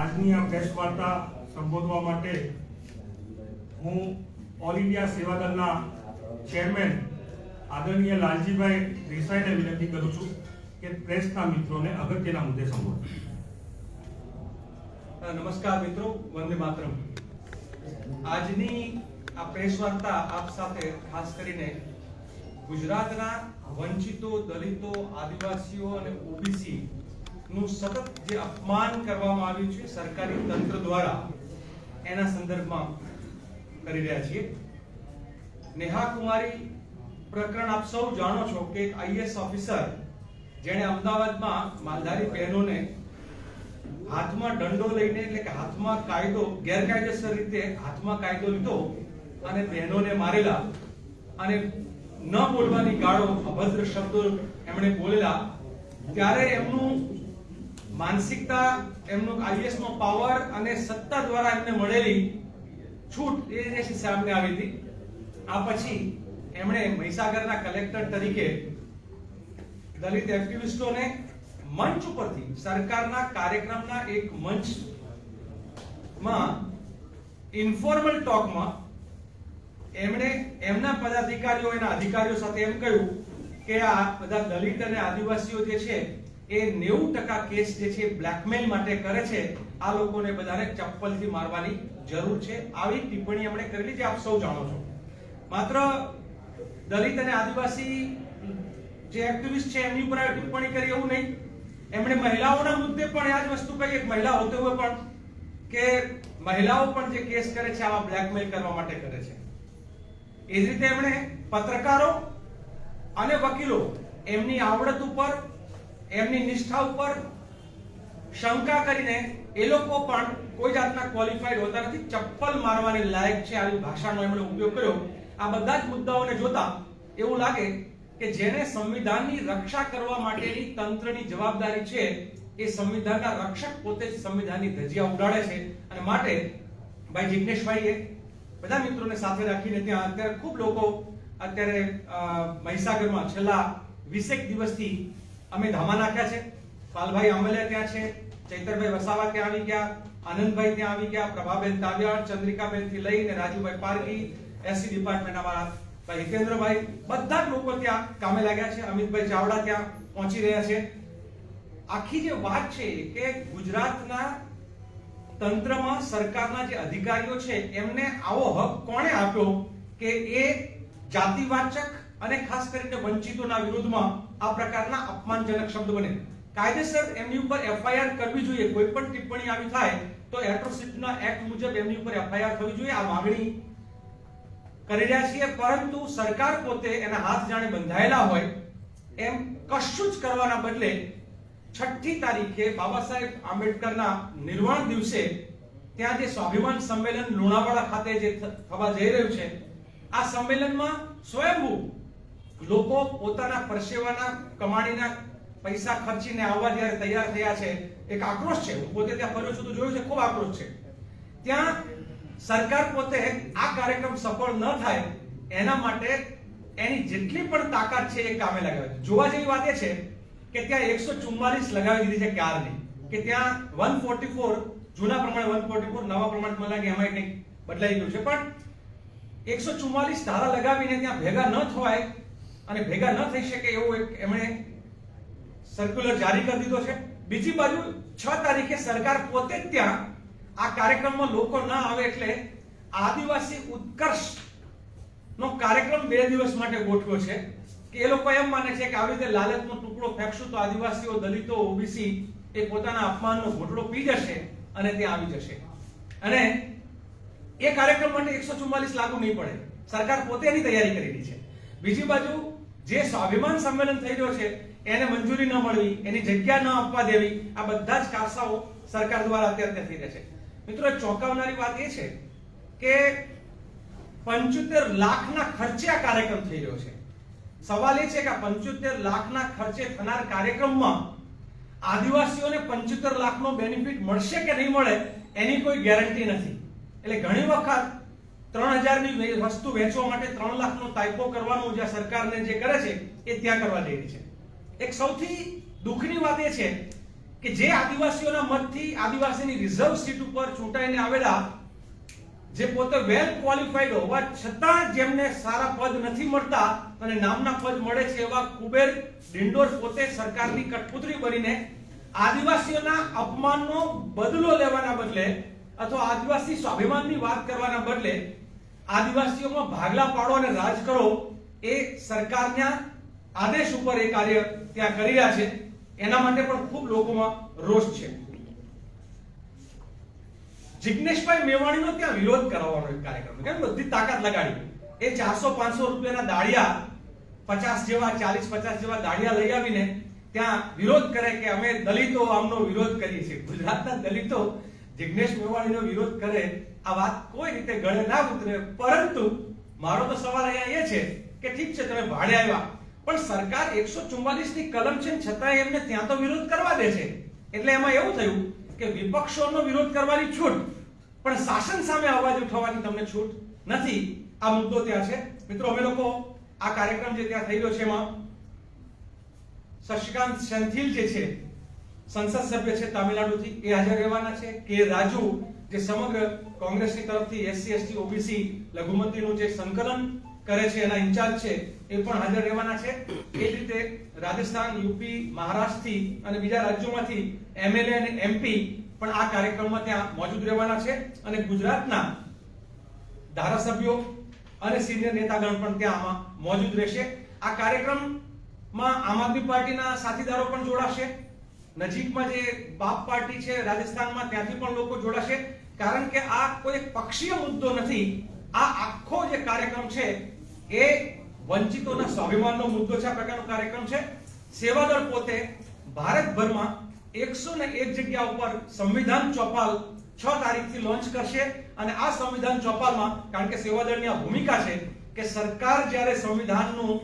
આજની આ પ્રેસ વાર્તા સંબોધવા માટે હું ઓલ ઇન્ડિયા સેવા ચેરમેન આદરણીય લાલજીભાઈ દેસાઈને વિનંતી કરું છું કે પ્રેસના મિત્રોને અગત્યના મુદ્દે સંબોધે. નમસ્કાર મિત્રો, વંદે માતરમ. આજની આ પ્રેસ વાર્તા આપ સાથે ખાસ કરીને ગુજરાતના વંચિતો, દલિતો, આદિવાસીઓ અને ઓબીસી નું સતત જે અપમાન કરવામાં આવ્યું છે, સરકારી તંત્ર દ્વારા એના સંદર્ભમાં કરી રહ્યા છીએ. નેહા કુમારી પ્રકરણ આપ સૌ જાણો છો કે એક આઈએસ ઓફિસર જેણે અમદાવાદમાં માલધારી બહેનોને હાથમાં દંડો લઈને, એટલે કે હાથમાં કાયદો, ગેરકાયદેસર રીતે હાથમાં કાયદો લીધો અને બહેનોને મારેલા અને ન બોલવાની ગાળો અભદ્ર શબ્દો એમણે બોલેલા, ત્યારે એમનું માનસિકતા, એમનું આઈએસ નો પાવર અને સત્તા દ્વારા એમને મળેલી છૂટ એ સામે આવી હતી. આ પછી એમણે મહીસાગરના કલેક્ટર તરીકે દલિત એક્ટિવિસ્ટોને મંચ ઉપરથી સરકારના કાર્યક્રમના એક મંચમાં ઇન્ફોર્મલ ટોકમાં એમણે એમના પદાધિકારીઓ, એના અધિકારીઓ સાથે એમ કહ્યું કે આ બધા દલિત અને આદિવાસીઓ જે છે એ 90% કેસ જે છે બ્લેકમેલ માટે કરે છે, આ લોકોને બધાને ચપ્પલથી મારવાની જરૂર છે. આવી ટિપ્પણી એમણે કરેલી જે આપ સૌ જાણો છો. માત્ર દલિત અને આદિવાસી જે એક્ટિવિસ્ટ છે, એમની ઉપર આ ટિપ્પણી કરી એવું નહીં. એમણે મહિલાઓના મુદ્દે પણ આ જ વસ્તુ કહી, એક મહિલા હોતે હોય પણ, કે મહિલાઓ પણ જે કેસ કરે છે, આવા બ્લેકમેલ કરવા માટે કરે છે. એ જ રીતે એમણે પત્રકારો અને વકીલો એમની આવડત ઉપર એમની નિષ્ઠા ઉપર શંકા કરીને એ લોકો પણ કોઈ જાતના ક્વોલિફાઈડ હોતા નથી. ચપ્પલ મારવાની લાયક છે આવી ભાષાનો એમણે ઉપયોગ કર્યો. આ બધા જ મુદ્દાઓને જોતા એવું લાગે કે જેને સંવિધાનની રક્ષા કરવા માટેની તંત્રની જવાબદારી છે, એ સંવિધાનના રક્ષક પોતે જ સંવિધાનની ધજીયા ઉડાડે છે. અને માટે ભાઈ જિગ્નેશભાઈએ બધા મિત્રોને સાથે રાખીને ત્યાં અત્યારે ખૂબ લોકો અત્યારે મહીસાગરમાં છેલ્લા વીસેક દિવસથી અમે ધામા નાખ્યા છે? પાલભાઈ આંબલિયા ત્યાં છે, ચૈતરભાઈ વસાવા ત્યાં આવી ગયા, આનંદભાઈ ત્યાં આવી ગયા, પ્રભાબેન તાવ્યાળ ચંદ્રિકાબેનથી લઈને રાજુભાઈ પારકી એસી ડિપાર્ટમેન્ટ અમારા ભાઈ હિતેન્દ્રભાઈ, બધા જ લોકો ત્યાં કામે લાગ્યા છે. અમિતભાઈ ચાવડા ત્યાં પહોંચી રહ્યા છે. આખી જે વાત છે કે ગુજરાતના તંત્રમાં સરકારના જે અધિકારીઓ છે, એમને આવો હક કોણે આપ્યો કે એ જાતિવાચક અને ખાસ કરીને વંચિતોના વિરોધમાં આ પ્રકારના અપમાનજનક શબ્દ બને. કાયદેસર એમની ઉપર એફઆઈઆર કરવી જોઈએ, કોઈ પણ ટિપ્પણી આવી થાય તો એટ્રોસિટીના એક્ટ મુજબ એમની ઉપર એફઆઈઆર થવી જોઈએ, આ માંગણી કરી રહ્યા છીએ. પરંતુ સરકાર પોતે એના હાથ જાણે બંધાયેલા હોય, એમ કશું જ કરવાના બદલે છઠ્ઠી તારીખે બાબા સાહેબ આંબેડકરના નિર્વાણ દિવસે ત્યાં જે સ્વાભિમાન સંમેલન લુણાવાડા ખાતે જે થવા જઈ રહ્યું છે, આ સંમેલનમાં સ્વયંભૂ લોકો પોતાના પરસેવાના કમાણીના પૈસા ખર્ચીને આવવા જ્યારે તૈયાર થયા છે, એક આક્રોશ છે. હું પોતે ત્યાં ફર્યો છું તો જોયું છે, ખૂબ આક્રોશ છે. ત્યાં સરકાર પોતે આ કાર્યક્રમ સફળ ન થાય એના માટે એની જેટલી પણ તાકાત છે એ કામે લગાવે જોવા જેવી વાત એ છે કે ત્યાં એકસો ચુમ્માલીસ લગાવી દીધી છે કારની કે ત્યાં વન ફોર્ટી ફોર, જૂના પ્રમાણે વન ફોર્ટી ફોર, નવા પ્રમાણે મને લાગે એમાં કંઈક બદલાઈ ગયું છે. પણ એકસો ચુમ્માલીસ ધારા લગાવીને ત્યાં ભેગા ન થવાય અને ભેગા ન થઈ શકે એવું એક એમણે સર્ક્યુલર જારી કરી દીધો છે. બીજી બાજુ છ તારીખે સરકાર પોતે ત્યાં આ કાર્યક્રમમાં લોકો ના આવે એટલે આદિવાસી ઉત્કર્ષ નો કાર્યક્રમ બે દિવસ માટે ગોઠવ્યો છે. કે એ લોકો એમ માને છે કે આવી રીતે લાલચનો ટુકડો ફેંકશું તો આદિવાસીઓ, દલિતો, ઓબીસી એ પોતાના અપમાનનો ઘોટડો પી જશે અને ત્યાં આવી જશે. અને એ કાર્યક્રમ માટે એકસો ચુમ્માલીસ લાગુ નહીં પડે. સરકાર પોતે એની તૈયારી કરેલી છે. બીજી બાજુ જે સ્વાભિમાન સંમેલન થઈ રહ્યો છે, એને મંજૂરી ન મળવી, એની જગ્યા ન આપવા દેવી, આ બધા જ કારસાઓ સરકાર દ્વારા અત્યારે થઈ રહ્યા છે. મિત્રો ચોંકાવનારી વાત એ છે કે પંચોતેર લાખના ખર્ચે આ કાર્યક્રમ થઈ રહ્યો છે. સવાલ એ છે કે પંચોતેર લાખના ખર્ચે થનાર કાર્યક્રમમાં આદિવાસીઓને પંચોતેર લાખનો બેનિફિટ મળશે કે નહીં મળે, એની કોઈ ગેરંટી નથી. એટલે ઘણી વખત ત્રણ હજારની વસ્તુ વેચવા માટે ત્રણ લાખનો તાઇપો કરવાનું જે સરકારને જે કરે છે, એ ત્યાં કરવા જઈ રહી છે. એક સૌથી દુઃખની વાત એ છે કે જે આદિવાસીઓના મતથી આદિવાસીની રિઝર્વ સીટ ઉપર ચૂંટાઈને આવેલા, જે પોતે વેલ ક્વોલિફાઈડ હોવા છતાં જેમને સારા પદ નથી મળતા અને નામના પદ મળે છે એવા કુબેર ડિંડોર પોતે સરકારની કઠપુતળી બનીને આદિવાસીઓના અપમાનનો બદલો લેવાના બદલે અથવા આદિવાસી સ્વાભિમાનની વાત કરવાના બદલે આદિવાસીઓમાં ભાગલા પાડો અને રાજ કરો એ સરકારના આદેશ ઉપર એ કાર્ય ત્યાં કરી રહ્યા છે. એના માટે પણ ખૂબ લોકોમાં રોષ છે. જિગ્નેશભાઈ મેવાણીનો ત્યાં વિરોધ કરાવવાનો એક કાર્યક્રમ કેમ બધી તાકાત લગાડી. એ ચારસો પાંચસો રૂપિયાના દાળિયા પચાસ જેવા, ચાલીસ પચાસ જેવા દાળિયા લઈ આવીને ત્યાં વિરોધ કરે કે અમે દલિતો આમનો વિરોધ કરીએ છીએ. ગુજરાતના દલિતો જિગ્નેશ મેવાણીનો વિરોધ કરે આ વાત કોઈ રીતે ગળે ના ઉતરે, પરંતુ મારો તો સવાલ અહીંયા એ છે કે ઠીક છે, તમે ભાડે આવ્યા. પણ સરકાર એકસો ચુમ્માલીસની કલમ છે ને છતાંય એમને ત્યાં તો વિરોધ કરવા દે છે. એટલે એમાં એવું થયું કે વિપક્ષોનો વિરોધ કરવાની છૂટ, પણ શાસન સામે અવાજ ઉઠાવવાની તમને છૂટ નથી. આ મુદ્દો ત્યાં છે. મિત્રો, અમે લોકો આ કાર્યક્રમ જે ત્યાં થઈ રહ્યો છે એમાં શશિકાંત સેન્થિલ જે છે, સંસદ સભ્ય છે, તમિલનાડુથી એ હાજર રહેવાના છે કે રાજુ જે સમગ્ર કોંગ્રેસની તરફથી એસસી એસટી ઓબીસી લઘુમતીનું જે સંકલન કરે છે, એના ઇન્ચાર્જ છે, એ પણ હાજર રહેવાના છે. એ જ રીતે રાજસ્થાન, યુપી, મહારાષ્ટ્રથી અને બીજા રાજ્યોમાંથી એમએલએ અને એમપી પણ આ કાર્યક્રમમાં ત્યાં મોજૂદ રહેવાના છે અને ગુજરાતના ધારાસભ્યો અને સિનિયર નેતાગણ પણ ત્યાં આમાં મોજૂદ રહેશે. આ કાર્યક્રમમાં આમ આદમી પાર્ટીના સાથીદારો પણ જોડાશે. નજીકમાં જે બાપ પાર્ટી છે રાજસ્થાનમાં, ત્યાંથી પણ લોકો જોડાશે. કારણ કે આ કોઈ પક્ષીય મુદ્દો નથી. આ આખો જે કાર્યક્રમ છે એ વંચિતોના સ્વાભિમાનનો મુદ્દો છે, આ પ્રકારનો કાર્યક્રમ છે. સેવાદળ પોતે ભારતભરમાં એકસો ને એક જગ્યા ઉપર સંવિધાન ચોપાલ છ તારીખથી લોન્ચ કરશે અને આ સંવિધાન ચોપાલમાં, કારણ કે સેવાદળની આ ભૂમિકા છે કે સરકાર જ્યારે સંવિધાનનું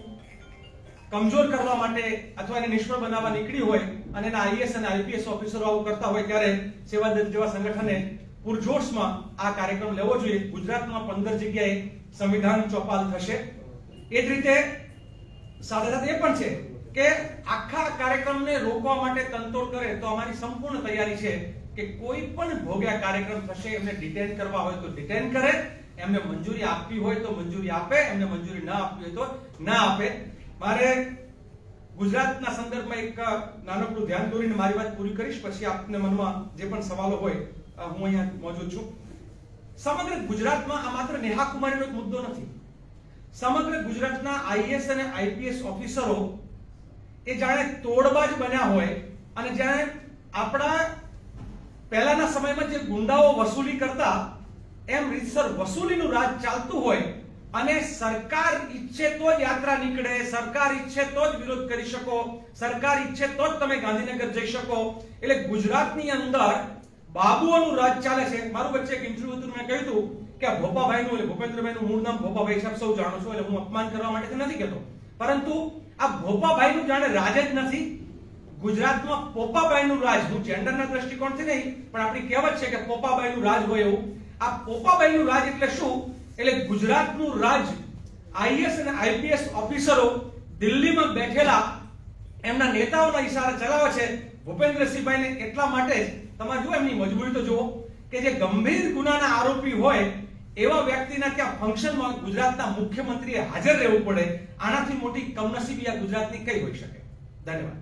કમજોર કરવા માટે અથવા એને નિષ્ફળ બનાવવા નીકળી હોય અને એના આઈએસ અને આઈપીએસ ઓફિસરો આવું કરતા હોય ત્યારે સેવાદળ જેવા સંગઠને પૂરજોશમાં આ કાર્યક્રમ લેવો જોઈએ. ગુજરાતમાં પંદર જગ્યાએ સંવિધાન ચોપાલ થશે. એ જ રીતે સાથે સાથે એ પણ છે કે આખા કાર્યક્રમને રોકવા માટે તંતોડ કરે તો અમારી સંપૂર્ણ તૈયારી છે કે કોઈ પણ ભોગ્યા કાર્યક્રમ થશે, એમને ડિટેન કરવા હોય તો ડિટેન કરે. એમને મંજૂરી આપવી હોય તો મંજૂરી આપે, એમને મંજૂરી ના આપવી હોય તો ના આપે. મારે ગુજરાતના સંદર્ભમાં એક નાનકડું ધ્યાન દોરીને મારી વાત પૂરી કરીશ, પછી આપને મનમાં જે પણ સવાલો હોય હું અહીંયા મોજૂદ છું. સમગ્ર ગુજરાતમાં આ માત્ર નેહા કુમારીનો એક મુદ્દો નથી. સમગ્ર ગુજરાતના આઈએસ અને આઈપીએસ ઓફિસરો એ જાણે તોડબાજ બન્યા હોય અને જાણે આપણા પહેલાના સમયમાં જે ગુંડાઓ વસૂલી કરતા, એમ રીતસર વસૂલીનું રાજ ચાલતું હોય અને સરકાર ઈચ્છે તો જ યાત્રા નીકળે, સરકાર ઈચ્છે તો જ વિરોધ કરી શકો, સરકાર ઈચ્છે તો જ તમે ગાંધીનગર જઈ શકો. એટલે ગુજરાતની અંદર બાબુઓનું રાજ ચાલે છે. મારું વચ્ચે એક ઇન્ટરવ્યુ હતું, મેં કહ્યું હતું કે ભોપાભાઈનું એટલે ભૂપેન્દ્રભાઈનું મૂળ નામ ભોપાભાઈ સાહેબ સૌ જાણો છો, એટલે હું અપમાન કરવા માટે નથી કહેતો. પરંતુ આ ભોપાભાઈનું જાણે રાજ જ નથી. ગુજરાતમાં પોપાબાઈનું રાજ, હું જેન્ડરના દ્રષ્ટિકોણથી નહીં, પણ આપણી કહેવત છે કે પોપાબાઈનું રાજ હોય એવું. આ પોપાબાઈનું રાજ એટલે શું? એટલે ગુજરાતનું રાજ આઈએસ અને આઈપીએસ ઓફિસરો દિલ્હીમાં બેઠેલા એમના નેતાઓના ઈશારે ચલાવે છે. ભૂપેન્દ્રસિંહભાઈને એટલા માટે જ તમારે જુઓ એમની મજબૂરી તો જુઓ કે જે ગંભીર ગુનાના આરોપી હોય એવા વ્યક્તિના ત્યાં ફંક્શનમાં ગુજરાતના મુખ્યમંત્રીએ હાજર રહેવું પડે. આનાથી મોટી કમનસીબી આ ગુજરાતની કઈ હોઈ શકે? ધન્યવાદ?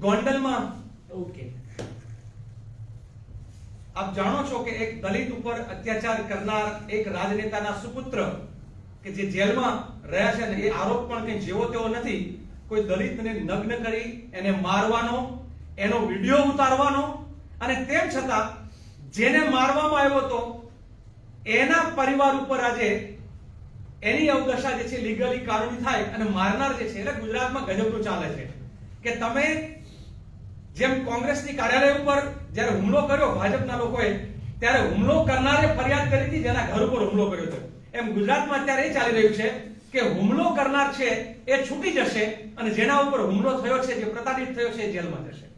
ગોંડલમાં. ઓકે આપ જાણો છો કે એક દલિત ઉપર અત્યાચાર કરનાર એક રાજનેતાના સુપુત્ર કે જે જેલમાં રહ્યા છે ને એ આરોપ પણ કંઈ જેવો તેવો નથી, કોઈ દલિતને નગ્ન કરી એને મારવાનો, એનો વીડિયો ઉતારવાનો અને તેમ છતાં જેને મારવામાં આવ્યો હતો, એના પરિવાર ઉપર આજે એની અવદશા જે છે લીગલી કાનૂની થાય અને મારનાર જે છે, એટલે ગુજરાતમાં ગજબનું ચાલે છે. કે તમે જેમ કોંગ્રેસની કાર્યાલય ઉપર જ્યારે હુમલો કર્યો ભાજપના લોકોએ, ત્યારે હુમલો કરનારે ફરિયાદ કરી હતી જેના ઘર ઉપર હુમલો કર્યો હતો. એમ ગુજરાતમાં અત્યારે એ ચાલી રહ્યું છે કે હુમલો કરનાર છે એ છૂટી જશે અને જેના ઉપર હુમલો થયો છે, જે પ્રતાડિત થયો છે, એ જેલમાં જશે.